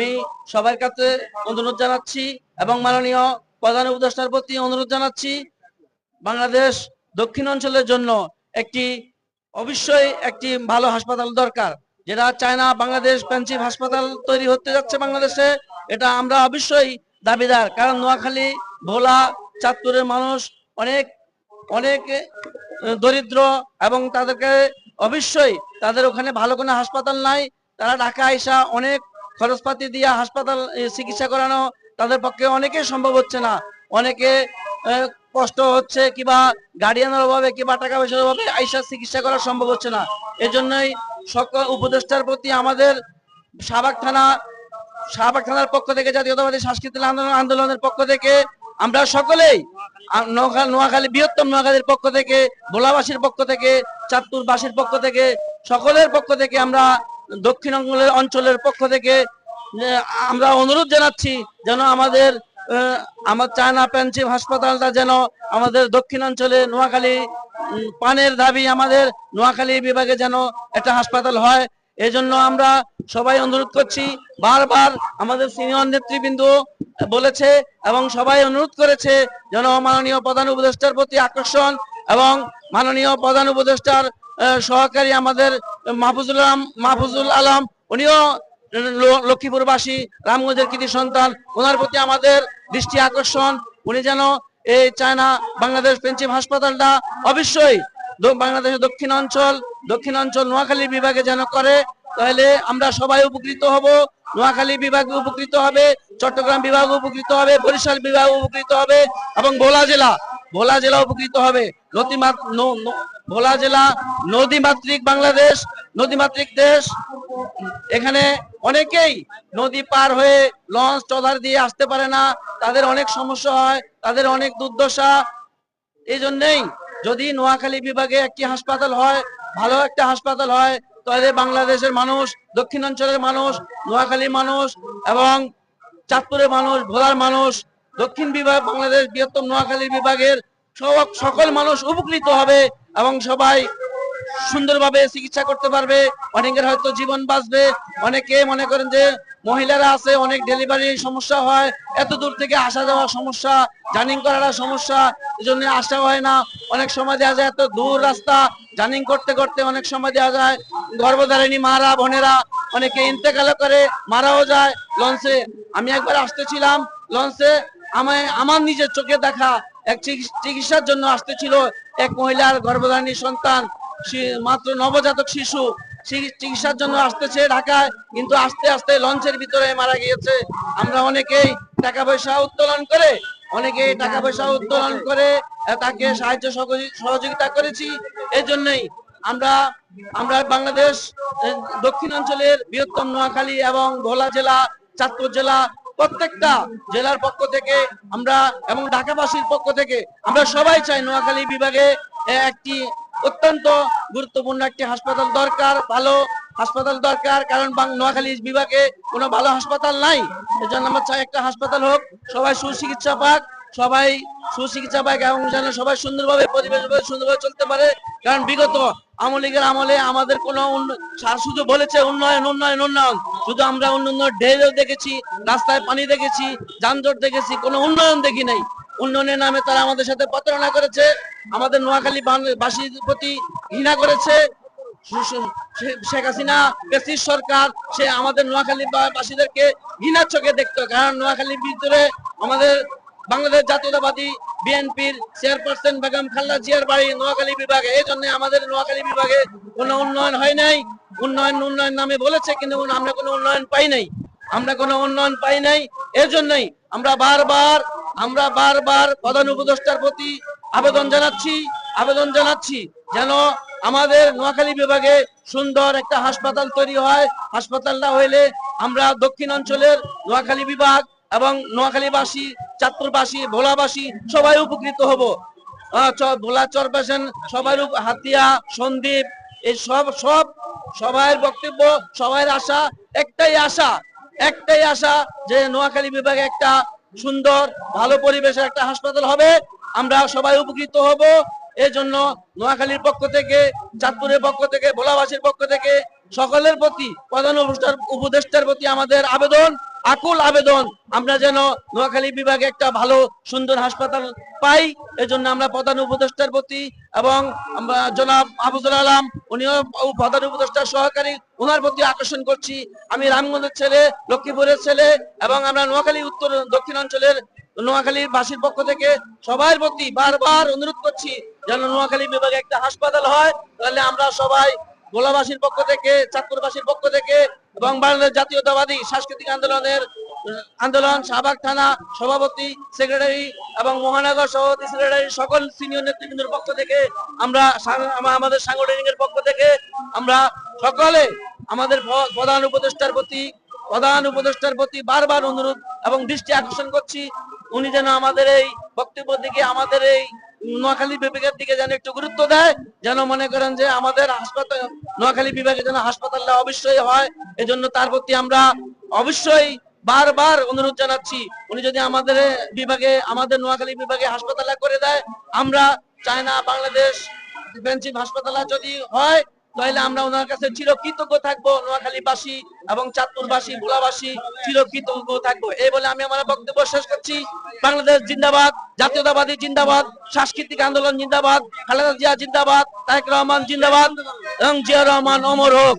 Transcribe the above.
আমি সবার কাছে অনুরোধ জানাচ্ছি এবং মাননীয় প্রধান উপদেষ্টার প্রতি অনুরোধ জানাচ্ছি বাংলাদেশ দক্ষিণ অঞ্চলের জন্য একটি অবশ্যই একটি ভালো হাসপাতাল দরকার। যেটা চায়না বাংলাদেশ পেন্সিভ হাসপাতাল তৈরি হতে যাচ্ছে বাংলাদেশে, এটা আমরা অবশ্যই দাবিদার। কারণ নোয়াখালী, ভোলা, চাঁদপুরের মানুষ অনেক অনেক দরিদ্র এবং তাদেরকে অবশ্যই তাদের ওখানে ভালো কোনো হাসপাতাল নাই। তারা ঢাকা আইসা অনেক খরচপাতি দিয়ে হাসপাতাল চিকিৎসা করানো তাদের পক্ষে অনেকে সম্ভব হচ্ছে না। অনেকে কষ্ট হচ্ছে কিবা গার্ডিয়ানের অভাবে কিবা টাকা পয়সার অভাবে আইসা চিকিৎসা করা সম্ভব হচ্ছে না। এজন্যই সকল উপদেষ্টার প্রতি আমাদের শাহবাগ থানা, শাহবাগ থানার পক্ষ থেকে, জাতীয়তাবাদী সাংস্কৃতিক আন্দোলন, আন্দোলনের পক্ষ থেকে আমরা সকলেই নোয়াখালী, বৃহত্তম নোয়াখালীর পক্ষ থেকে, ভোলাবাসীর পক্ষ থেকে, চাঁদপুরবাসীর পক্ষ থেকে, সকলের পক্ষ থেকে আমরা দক্ষিণ অঞ্চলের অঞ্চলের পক্ষ থেকে আমরা অনুরোধ জানাচ্ছি যেন আমাদের আমার চায়না পেন্সিভ হাসপাতালটা যেন আমাদের দক্ষিণ অঞ্চলে নোয়াখালী পানের দাবি আমাদের নোয়াখালী বিভাগে যেন একটা হাসপাতাল হয়। এই জন্য আমরা সবাই অনুরোধ করছি, বারবার আমাদের সিনিয়র নেতৃবৃন্দ বলেছে এবং সবাই অনুরোধ করেছে যেন মাননীয় প্রধান উপদেষ্টার প্রতি আকর্ষণ এবং মাননীয় প্রধান উপদেষ্টার সহকারী আমাদের মাহফুজুল আলম মাহফুজুল আলম, উনিও লক্ষ্মীপুরবাসী, রামগঞ্জের কৃতি সন্তান, ওনার প্রতি আমাদের দৃষ্টি আকর্ষণ। উনি যেন এই চায়না বাংলাদেশ পেন্সিভ হাসপাতালটা অবশ্যই বাংলাদেশের দক্ষিণ অঞ্চল দক্ষিণ অঞ্চল নোয়াখালী বিভাগে যেন করে, তাহলে আমরা সবাই উপকৃত হব। নোয়াখালী বিভাগ উপকৃত হবে, চট্টগ্রাম বিভাগ উপকৃত হবে, বরিশাল বিভাগ উপকৃত হবে, এবং ভোলা জেলা ভোলা জেলা উপকৃত হবে। নদীমাত ন- ন- ভোলা জেলা নদীমাতৃক বাংলাদেশ নদীমাতৃক দেশ। এখানে অনেকেই নদী পার হয়ে লঞ্চ ট্রলার দিয়ে আসতে পারে না। তাদের অনেক সমস্যা হয়, তাদের অনেক দুর্দশা। এই জন্যেই যদি নোয়াখালী বিভাগে একটি হাসপাতাল হয়, ভালো একটা হাসপাতাল হয়, তাহলে বাংলাদেশের মানুষ, দক্ষিণাঞ্চলের মানুষ নোয়াখালীর মানুষ এবং চাঁদপুরের মানুষ, ভোলার মানুষ, দক্ষিণ বিভাগ, বাংলাদেশ বৃহত্তম নোয়াখালী বিভাগের সকল মানুষ উপকৃত হবে এবং সবাই সুন্দরভাবে চিকিৎসা করতে পারবে। অনেকের হয়তো জীবন বাঁচবে। অনেকে মনে করেন যে মহিলারা আছে, অনেক ডেলিভারি সমস্যা হয়। এত দূর থেকে আসা যাওয়া সমস্যা, জার্নিং করার সমস্যা এই জন্য আসা হয় না। অনেক সময় দেখা যায় এত দূর রাস্তা, জার্নিং করতে করতে অনেক সময় দেখা যায় গর্ভধারিণী মারা, বোনেরা অনেকে ইন্তেকাল করে, মারাও যায়। লঞ্চে আমি একবার আসতেছিলাম, লঞ্চে আমায়, আমার নিজের চোখে দেখা এক চিকিৎস- চিকিৎসার জন্য আসতেছিল এক মহিলার গর্ভধারিণী সন্তান। মাত্র নবজাতক শিশু চিকিৎসার জন্য আসতেছে ঢাকায়, কিন্তু আস্তে আস্তে লঞ্চের ভিতরে মারা গিয়েছে। আমরা অনেকেই টাকা পয়সা উত্তোলন করে, অনেকেই টাকা পয়সা উত্তোলন করে তাকে সাহায্য সহযোগিতা করেছি। এই জন্যই আমরা আমরা বাংলাদেশ দক্ষিণাঞ্চলের বৃহত্তম নোয়াখালী এবং ভোলা জেলা, চাঁদপুর জেলা, প্রত্যেকটা জেলার পক্ষ থেকে আমরা এবং ঢাকাবাসীর পক্ষ থেকে আমরা সবাই চাই নোয়াখালী বিভাগে একটি অত্যন্ত গুরুত্বপূর্ণ একটি হাসপাতাল দরকার, ভালো হাসপাতাল দরকার, কারণ নোয়াখালী বিভাগে কোনো ভালো হাসপাতাল নাই। এজন্য আমরা চাই একটা হাসপাতাল হোক, সবাই সুচিকিৎসা পাক, সবাই সুচিকিৎসা পাক এবং যেন সবাই সুন্দরভাবে পরিবেশ সুন্দরভাবে চলতে পারে। কারণ বিগত আওয়ামী লীগের আমলে আমাদের কোনো শুধু বলেছে উন্নয়ন উন্নয়ন উন্নয়ন। শুধু আমরা অন্য ঢেউ দেখেছি, রাস্তায় পানি দেখেছি, যানজট দেখেছি, কোনো উন্নয়ন দেখি নাই। উন্নয়নের নামে তারা আমাদের সাথে প্রতারণা করেছে, আমাদের নোয়াখালী বাসীর প্রতি ঘৃণা করেছে। শেখ হাসিনা পেসির সরকার, সে আমাদের নোয়াখালী বাসীদেরকে ঘৃণার চোখে দেখতো। কারণ নোয়াখালীর ভিতরে আমাদের বাংলাদেশ জাতীয়তাবাদী বিএনপির চেয়ারপারসন বেগম খালেদা জিয়ার বাড়ি নোয়াখালী বিভাগে। এই জন্য আমাদের নোয়াখালী বিভাগে কোনো উন্নয়ন হয় নাই। উন্নয়ন উন্নয়ন নামে বলেছে, কিন্তু আমরা কোনো উন্নয়ন পাই নাই। আমরা কোনো উন্নয়ন পাই নাই। এর জন্যই আমরা বারবার আমরা বারবার প্রধান উপদেষ্টার প্রতি আবেদন জানাচ্ছি আবেদন জানাচ্ছি যেন আমাদের নোয়াখালী বিভাগে সুন্দর একটা হাসপাতাল তৈরি হয়। হাসপাতালটা হইলে আমরা দক্ষিণ অঞ্চলের নোয়াখালী বিভাগ এবং নোয়াখালীবাসী, চাঁদপুরবাসী, ভোলাবাসী সবাই উপকৃত হব। ভোলা চরপেশন উপ- হাতিয়া, সন্দীপ, এই সব সব সবাই বক্তব্য সবাই আশা, একটাই আশা একটাই আশা যে নোয়াখালী বিভাগে একটা সুন্দর, ভালো পরিবেশে একটা হাসপাতাল হবে। আমরা সবাই উপকৃত হব। এই জন্য নোয়াখালীর পক্ষ থেকে, চাঁদপুরের পক্ষ থেকে, ভোলাবাসীর পক্ষ থেকে সকলের প্রতি, প্রধান উপদেষ্টার প্রতি আমাদের আবেদন। আকুল আবেদন। আমরা যেন নোয়াখালী বিভাগে একটা ভালো, সুন্দর হাসপাতাল পাই, এজন্য আমরা প্রধান উপদেষ্টার প্রতি এবং আমরা জনাব আবুদুল আলম, উনিও প্রধান উপদেষ্টার সহকারী ওনার প্রতি আকর্ষণ করছি। আমি রামগঞ্জের ছেলে, লক্ষ্মীপুরের ছেলে এবং আমরা নোয়াখালী উত্তর দক্ষিণ অঞ্চলের নোয়াখালীর বাসীর পক্ষ থেকে সবার প্রতি বারবার অনুরোধ করছি, যেন নোয়াখালী বিভাগে একটা হাসপাতাল হয়। তাহলে আমরা সবাই গোলাবাসীর পক্ষ থেকে, চাঁদপুরবাসীর পক্ষ থেকে এবং বাংলাদেশ জাতীয়তাবাদী সাংস্কৃতিক আন্দোলনের, আন্দোলন, শাহবাগ থানা সভাপতি সেক্রেটারি এবং মহানগর সভাপতি সেক্রেটারি সকল সিনিয়র নেতৃবৃন্দের পক্ষ থেকে আমরা আমাদের সাংগঠনিকের পক্ষ থেকে আমরা সকলে আমাদের প্রধান উপদেষ্টার প্রতি, প্রধান উপদেষ্টার প্রতি বারবার অনুরোধ এবং দৃষ্টি আকর্ষণ করছি। উনি যেন আমাদের এই বক্তব্য দিকে, আমাদের এই নোয়াখালী বিভাগের দিকে যেন একটু গুরুত্ব দেয়, যেন মনে করেন যে আমাদের হাসপাতাল, নোয়াখালী বিভাগে যেন হাসপাতালটা অবশ্যই হয়, এজন্য তার প্রতি আমরা অবশ্যই বারবার অনুরোধ জানাচ্ছি, উনি যদি আমাদের বিভাগে, আমাদের নোয়াখালী বিভাগে হাসপাতাল করে দেয়, আমরা চায়না, বাংলাদেশ হাসপাতাল যদি হয় তাহলে আমরা ওনার কাছে চিরকৃতজ্ঞ থাকব, নোয়াখালীবাসী এবং চাঁদপুরবাসী, ভোলাবাসী চিরকৃতজ্ঞ থাকব। এই বলে আমি আমার বক্তব্য শেষ করছি। বাংলাদেশ জিন্দাবাদ, জাতীয়তাবাদী জিন্দাবাদ, সাংস্কৃতিক আন্দোলন জিন্দাবাদ, খালেদা জিয়া জিন্দাবাদ তাহেক রহমান জিন্দাবাদ এবং জিয়া রহমান অমর হোক।